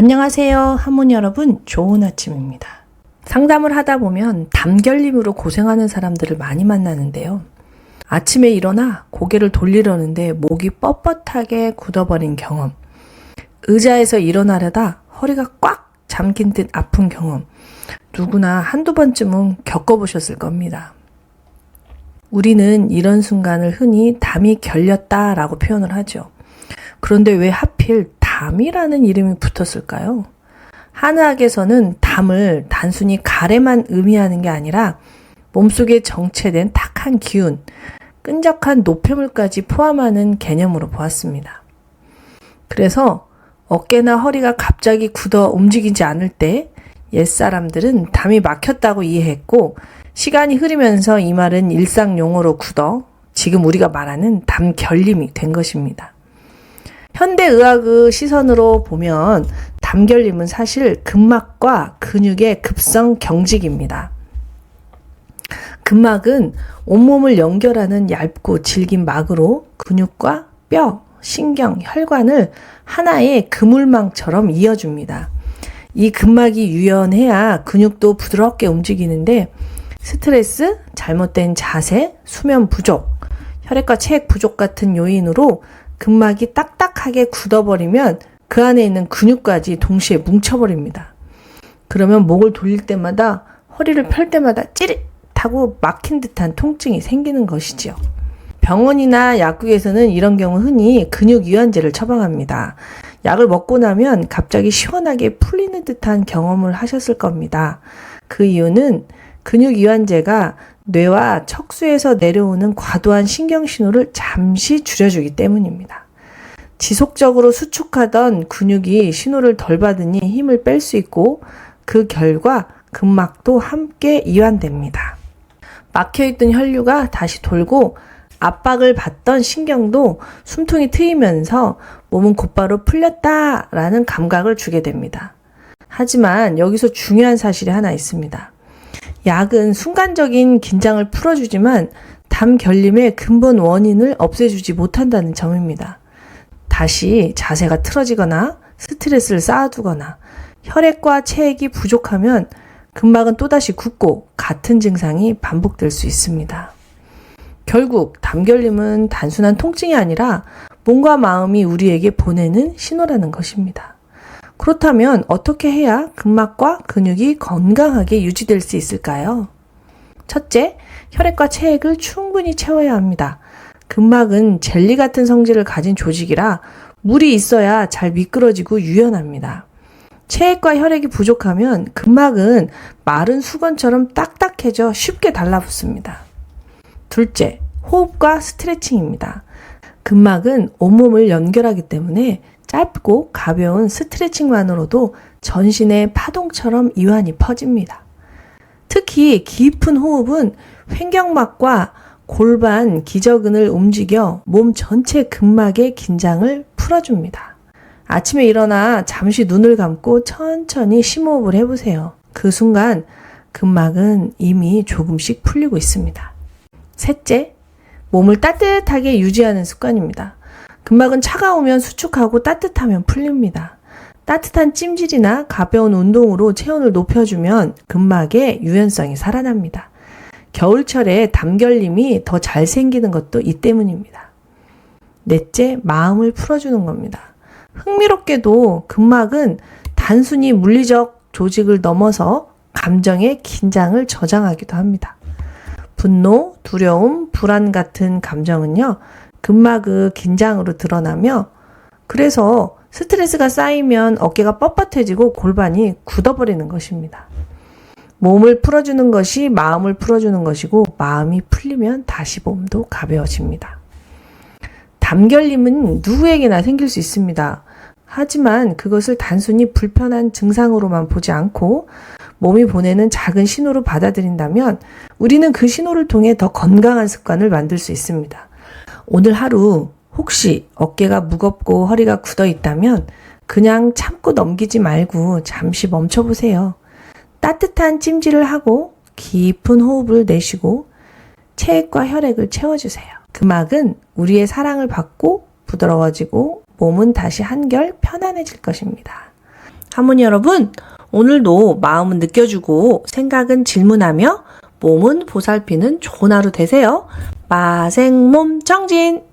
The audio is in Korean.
안녕하세요. 하모니 여러분. 좋은 아침입니다. 상담을 하다 보면 담결림으로 고생하는 사람들을 많이 만나는데요. 아침에 일어나 고개를 돌리려는데 목이 뻣뻣하게 굳어버린 경험. 의자에서 일어나려다 허리가 꽉 잠긴 듯 아픈 경험. 누구나 한두 번쯤은 겪어보셨을 겁니다. 우리는 이런 순간을 흔히 담이 결렸다라고 표현을 하죠. 그런데 왜 하필 담이라는 이름이 붙었을까요? 한의학에서는 담을 단순히 가래만 의미하는 게 아니라 몸속에 정체된 탁한 기운, 끈적한 노폐물까지 포함하는 개념으로 보았습니다. 그래서 어깨나 허리가 갑자기 굳어 움직이지 않을 때 옛사람들은 담이 막혔다고 이해했고 시간이 흐르면서 이 말은 일상 용어로 굳어 지금 우리가 말하는 담결림이 된 것입니다. 현대의학의 시선으로 보면 담결림은 사실 근막과 근육의 급성 경직입니다. 근막은 온몸을 연결하는 얇고 질긴 막으로 근육과 뼈, 신경, 혈관을 하나의 그물망처럼 이어줍니다. 이 근막이 유연해야 근육도 부드럽게 움직이는데 스트레스, 잘못된 자세, 수면 부족, 혈액과 체액 부족 같은 요인으로 근막이 딱딱하게 굳어버리면 그 안에 있는 근육까지 동시에 뭉쳐버립니다. 그러면 목을 돌릴 때마다 허리를 펼 때마다 찌릿하고 막힌 듯한 통증이 생기는 것이지요. 병원이나 약국에서는 이런 경우 흔히 근육 이완제를 처방합니다. 약을 먹고 나면 갑자기 시원하게 풀리는 듯한 경험을 하셨을 겁니다. 그 이유는 근육 이완제가 뇌와 척수에서 내려오는 과도한 신경 신호를 잠시 줄여주기 때문입니다. 지속적으로 수축하던 근육이 신호를 덜 받으니 힘을 뺄 수 있고 그 결과 근막도 함께 이완됩니다. 막혀있던 혈류가 다시 돌고 압박을 받던 신경도 숨통이 트이면서 몸은 곧바로 풀렸다라는 감각을 주게 됩니다. 하지만 여기서 중요한 사실이 하나 있습니다. 약은 순간적인 긴장을 풀어주지만 담 결림의 근본 원인을 없애주지 못한다는 점입니다. 다시 자세가 틀어지거나 스트레스를 쌓아두거나 혈액과 체액이 부족하면 근막은 또다시 굳고 같은 증상이 반복될 수 있습니다. 결국 담결림은 단순한 통증이 아니라 몸과 마음이 우리에게 보내는 신호라는 것입니다. 그렇다면 어떻게 해야 근막과 근육이 건강하게 유지될 수 있을까요? 첫째, 혈액과 체액을 충분히 채워야 합니다. 근막은 젤리 같은 성질을 가진 조직이라 물이 있어야 잘 미끄러지고 유연합니다. 체액과 혈액이 부족하면 근막은 마른 수건처럼 딱딱해져 쉽게 달라붙습니다. 둘째, 호흡과 스트레칭입니다. 근막은 온몸을 연결하기 때문에 짧고 가벼운 스트레칭만으로도 전신의 파동처럼 이완이 퍼집니다. 특히 깊은 호흡은 횡격막과 골반 기저근을 움직여 몸 전체 근막의 긴장을 풀어줍니다. 아침에 일어나 잠시 눈을 감고 천천히 심호흡을 해보세요. 그 순간 근막은 이미 조금씩 풀리고 있습니다. 셋째, 몸을 따뜻하게 유지하는 습관입니다. 근막은 차가우면 수축하고 따뜻하면 풀립니다. 따뜻한 찜질이나 가벼운 운동으로 체온을 높여주면 근막의 유연성이 살아납니다. 겨울철에 담결림이 더 잘 생기는 것도 이 때문입니다. 넷째, 마음을 풀어주는 겁니다. 흥미롭게도 근막은 단순히 물리적 조직을 넘어서 감정의 긴장을 저장하기도 합니다. 분노, 두려움, 불안 같은 감정은요, 근막의 긴장으로 드러나며 그래서 스트레스가 쌓이면 어깨가 뻣뻣해지고 골반이 굳어버리는 것입니다. 몸을 풀어주는 것이 마음을 풀어주는 것이고 마음이 풀리면 다시 몸도 가벼워집니다. 담결림은 누구에게나 생길 수 있습니다. 하지만 그것을 단순히 불편한 증상으로만 보지 않고 몸이 보내는 작은 신호로 받아들인다면 우리는 그 신호를 통해 더 건강한 습관을 만들 수 있습니다. 오늘 하루 혹시 어깨가 무겁고 허리가 굳어 있다면 그냥 참고 넘기지 말고 잠시 멈춰보세요. 따뜻한 찜질을 하고 깊은 호흡을 내쉬고 체액과 혈액을 채워주세요. 근막은 우리의 사랑을 받고 부드러워지고 몸은 다시 한결 편안해질 것입니다. 사모님 여러분, 오늘도 마음은 느껴주고 생각은 질문하며 몸은 보살피는 좋은 하루 되세요. 마생몸 정진!